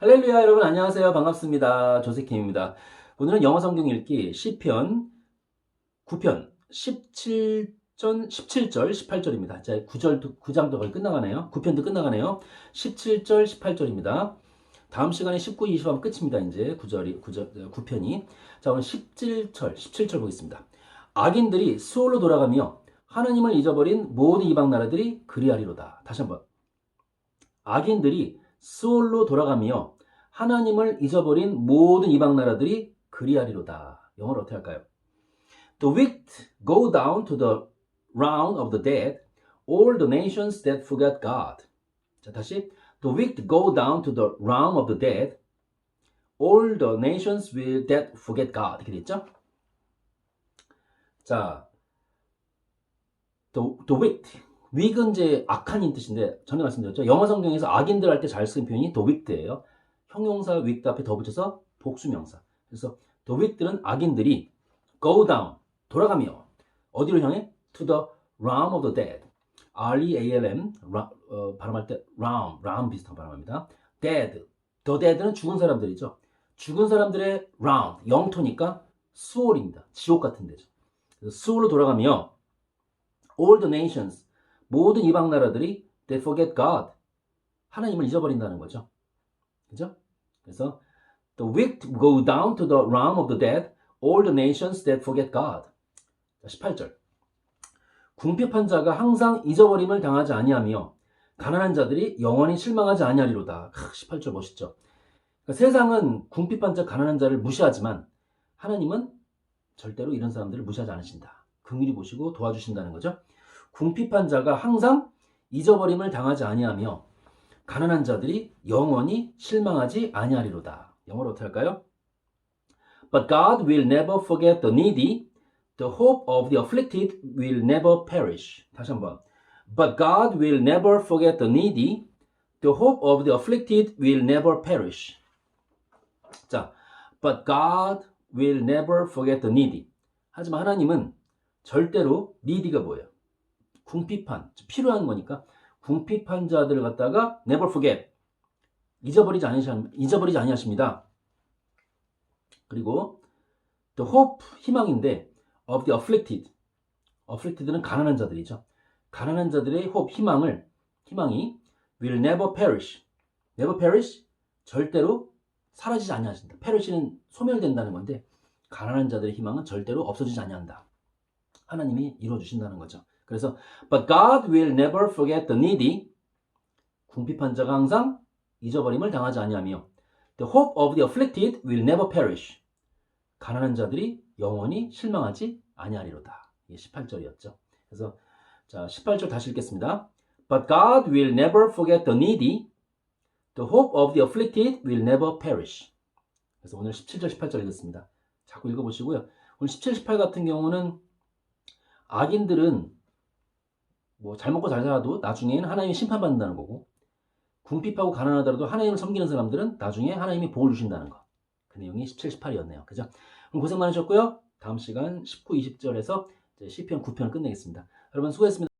할렐루야 여러분. 안녕하세요. 반갑습니다. 조세킴입니다. 오늘은 영어 성경 읽기 시편 9편 17전 17절 18절입니다. 자 9절 9장도 거의 끝나가네요. 9편도 끝나가네요. 17절 18절입니다. 다음 시간에 19, 20 하면 끝입니다. 이제 9절이 9절 9편이. 자 오늘 17절 17절 보겠습니다. 악인들이 수월로 돌아가며 하나님을 잊어버린 모든 이방 나라들이 그리하리로다. 다시 한번. 악인들이 수올로 돌아가며 하나님을 잊어버린 모든 이방 나라들이 그리하리로다. 영어로 어떻게 할까요? The wicked go down to the round of the dead, all the nations that forget God. 자, 다시. The wicked go down to the realm of the dead, all the nations will that forget God. 이렇게 됐죠? 자, the, the wicked. 윅은 이제 악한인 뜻인데 전에 말씀드렸죠. 영어 성경에서 악인들 할 때 잘 쓰는 표현이 wicked예요. 형용사 wicked 앞에 덧붙여서 복수명사. 그래서 wicked는 악인들이 go down 돌아가며 어디로 향해? to the realm of the dead. R-E-A-L-M 라, 어, 발음할 때 realm, realm 비슷한 발음합니다. dead. the dead는 죽은 사람들이죠. 죽은 사람들의 round 영토니까 수월입니다. 지옥 같은 데죠. 수월로 돌아가며 all the nations 모든 이방 나라들이 they forget God. 하나님을 잊어버린다는 거죠. 그죠? 그래서 the wicked go down to the realm of the dead, all the nations that forget God. 자, 18절. 궁핍한 자가 항상 잊어버림을 당하지 아니하며 가난한 자들이 영원히 실망하지 아니하리로다. 18절 멋있죠? 그러니까 세상은 궁핍한 자, 가난한 자를 무시하지만 하나님은 절대로 이런 사람들을 무시하지 않으신다. 긍휼히 보시고 도와주신다는 거죠. 궁핍한 자가 항상 잊어버림을 당하지 아니하며 가난한 자들이 영원히 실망하지 아니하리로다. 영어로 어떻게 할까요? But God will never forget the needy. The hope of the afflicted will never perish. 다시 한번. But God will never forget the needy. The hope of the afflicted will never perish. 자, but God will never forget the needy. 하지만 하나님은 절대로 needy가 뭐예요? 궁핍한, 필요한 거니까 궁핍한 자들을 갖다가 never forget 잊어버리지 아니하 잊어버리지 아니하십니다. 그리고 the hope 희망인데 of the afflicted afflicted는 가난한 자들이죠. 가난한 자들의 hope 희망을 희망이 will never perish never perish 절대로 사라지지 아니하신다. perish는 소멸된다는 건데 가난한 자들의 희망은 절대로 없어지지 아니한다. 하나님이 이루어 주신다는 거죠. 그래서 but God will never forget the needy. 궁핍한 자가 항상 잊어버림을 당하지 아니하며 the hope of the afflicted will never perish. 가난한 자들이 영원히 실망하지 아니하리로다. 이게 18절이었죠. 그래서 자, 18절 다시 읽겠습니다. But God will never forget the needy. The hope of the afflicted will never perish. 그래서 오늘 17절, 18절 읽었습니다. 자꾸 읽어보시고요. 오늘 17, 18 같은 경우는 악인들은 뭐 잘 먹고 잘 살아도 나중에는 하나님이 심판받는다는 거고 궁핍하고 가난하더라도 하나님을 섬기는 사람들은 나중에 하나님이 복을 주신다는 거. 그 내용이 17, 18이었네요. 그죠? 그럼 고생 많으셨고요. 다음 시간 19, 20절에서 시편 9편을 끝내겠습니다. 여러분 수고했습니다.